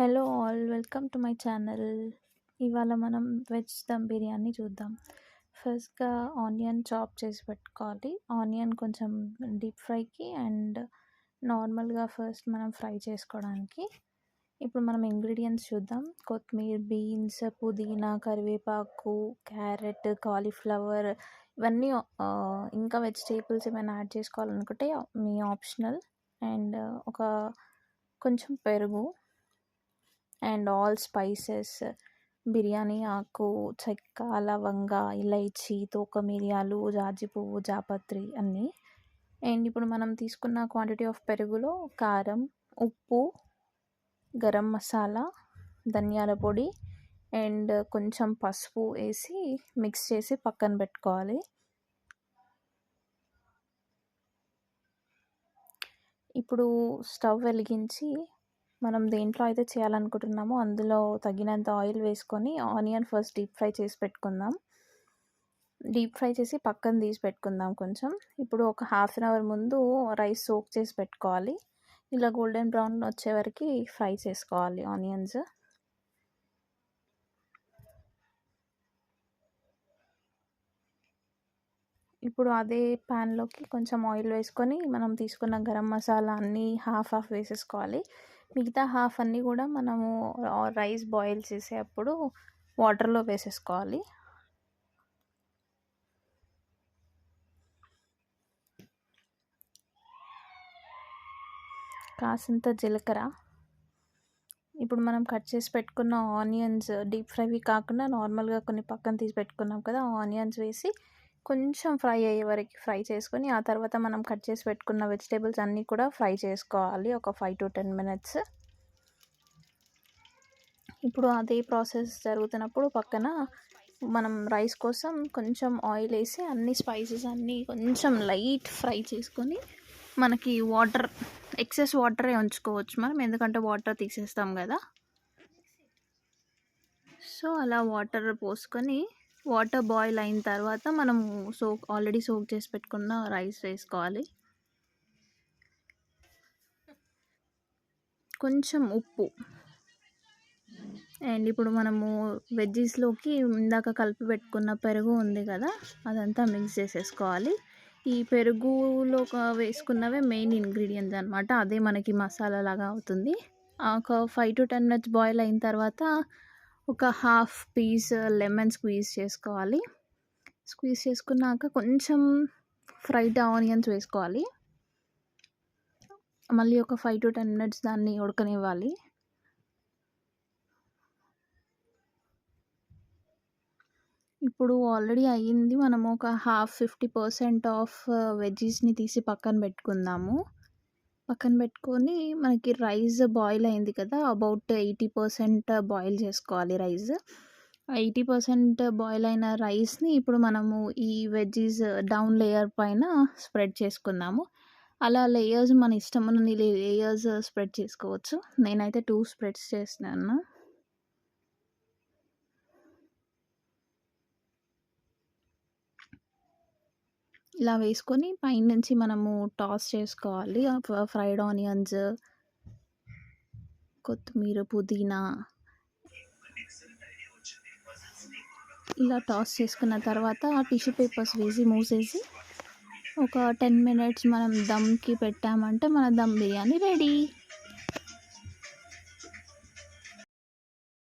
Hello all welcome to my channel ఇవాళ మనం veg dum biryani చూద్దాం. ఫస్ట్గా ఆనియన్ చాప్ చేసి పెట్టుకోవాలి. ఆనియన్ కొంచెం డీప్ ఫ్రైకి అండ్ నార్మల్గా ఫస్ట్ మనం ఫ్రై చేసుకోవడానికి. ఇప్పుడు మనం ఇంగ్రీడియంట్స్ చూద్దాం. కొత్తిమీర బీన్స్ పుదీనా కరివేపాకు క్యారెట్ కాలీఫ్లవర్ ఇవన్నీ ఇంకా వెజిటేబుల్స్ ఏమైనా యాడ్ చేసుకోవాలనుకుంటే మీ ఆప్షనల్ అండ్ ఒక కొంచెం పెరుగు. And all spices. బిర్యానీ ఆకు చెక్క లవంగ ఇలైచి తోక మిరియాలు జాజి పువ్వు జాపత్రి అన్నీ. అండ్ ఇప్పుడు మనం తీసుకున్న క్వాంటిటీ ఆఫ్ పెరుగులో కారం ఉప్పు గరం మసాలా ధనియాల పొడి అండ్ కొంచెం పసుపు వేసి మిక్స్ చేసి పక్కన పెట్టుకోవాలి. ఇప్పుడు స్టవ్ వెలిగించి మనం దేంట్లో అయితే చేయాలనుకుంటున్నామో అందులో తగినంత ఆయిల్ వేసుకొని ఆనియన్ ఫస్ట్ డీప్ ఫ్రై చేసి పెట్టుకుందాం. డీప్ ఫ్రై చేసి పక్కన తీసి పెట్టుకుందాం కొంచెం. ఇప్పుడు ఒక హాఫ్ అన్ అవర్ ముందు రైస్ సోక్ చేసి పెట్టుకోవాలి. ఇలా గోల్డెన్ బ్రౌన్ వచ్చే వరకు ఫ్రై చేసుకోవాలి ఆనియన్స్. ఇప్పుడు అదే ప్యాన్లోకి కొంచెం ఆయిల్ వేసుకొని మనం తీసుకున్న గరం మసాలా అన్నీ హాఫ్ హాఫ్ వేసేసుకోవాలి. మిగతా హాఫ్ అన్నీ కూడా మనము రైస్ బాయిల్ చేసేటప్పుడు వాటర్లో వేసేసుకోవాలి. కాసింత జీలకర్ర. ఇప్పుడు మనం కట్ చేసి పెట్టుకున్న ఆనియన్స్ డీప్ ఫ్రైవి కాకుండా నార్మల్గా కొన్ని పక్కన తీసి పెట్టుకున్నాం కదా ఆనియన్స్ వేసి కొంచెం ఫ్రై అయ్యే వరకు ఫ్రై చేసుకొని ఆ తర్వాత మనం కట్ చేసి పెట్టుకున్న వెజిటేబుల్స్ అన్నీ కూడా ఫ్రై చేసుకోవాలి ఒక ఫైవ్ టు టెన్ మినిట్స్. ఇప్పుడు అదే ప్రాసెస్ జరుగుతున్నప్పుడు పక్కన మనం రైస్ కోసం కొంచెం ఆయిల్ వేసి అన్ని స్పైసెస్ అన్నీ కొంచెం లైట్ ఫ్రై చేసుకొని మనకి వాటర్ ఎక్సెస్ వాటరే ఉంచుకోవచ్చు మనం ఎందుకంటే వాటర్ తీసేస్తాం కదా. సో అలా వాటర్ పోసుకొని వాటర్ బాయిల్ అయిన తర్వాత మనము సోక్ ఆల్రెడీ సోక్ చేసి పెట్టుకున్న రైస్ వేసుకోవాలి. కొంచెం ఉప్పు. అండ్ ఇప్పుడు మనము వెజ్జీస్లోకి ఇందాక కలిపి పెట్టుకున్న పెరుగు ఉంది కదా అదంతా మిక్స్ చేసేసుకోవాలి. ఈ పెరుగులో వేసుకున్నవే మెయిన్ ఇంగ్రీడియంట్స్ అనమాట అదే మనకి మసాలా లాగా అవుతుంది. ఒక five to ten minutes boil అయిన తర్వాత ఒక హాఫ్ పీస్ లెమన్ స్క్వీజ్ చేసుకోవాలి. స్క్వీజ్ చేసుకున్నాక కొంచెం ఫ్రైడ్ ఆనియన్స్ వేసుకోవాలి. మళ్ళీ ఒక ఫైవ్ టు టెన్ మినిట్స్ దాన్ని ఉడకనివ్వాలి. ఇప్పుడు ఆల్రెడీ అయ్యింది. మనము ఒక హాఫ్ ఫిఫ్టీ పర్సెంట్ ఆఫ్ వెజ్జీస్ని తీసి పక్కన పెట్టుకుందాము. పక్కన పెట్టుకొని మనకి రైస్ బాయిల్ అయింది కదా అబౌట్ ఎయిటీ పర్సెంట్ బాయిల్ చేసుకోవాలి రైస్. ఎయిటీ పర్సెంట్ బాయిల్ అయిన రైస్ని ఇప్పుడు మనము ఈ వెజ్జీస్ డౌన్ లేయర్ పైన స్ప్రెడ్ చేసుకుందాము. అలా లేయర్స్ మన ఇష్టం లేయర్స్ స్ప్రెడ్ చేసుకోవచ్చు. నేనైతే టూ స్ప్రెడ్స్ చేస్తున్నాను. ఇలా వేసుకొని పైనుంచి మనము టాస్ చేసుకోవాలి. ఫ్రైడ్ ఆనియన్స్ కొత్తిమీర పుదీనా ఇలా టాస్ చేసుకున్న తర్వాత టిష్యూ పేపర్స్ వేసి మూసేసి ఒక టెన్ మినిట్స్ మనం దమ్కి పెట్టామంటే మన దమ్ బిర్యానీ రెడీ.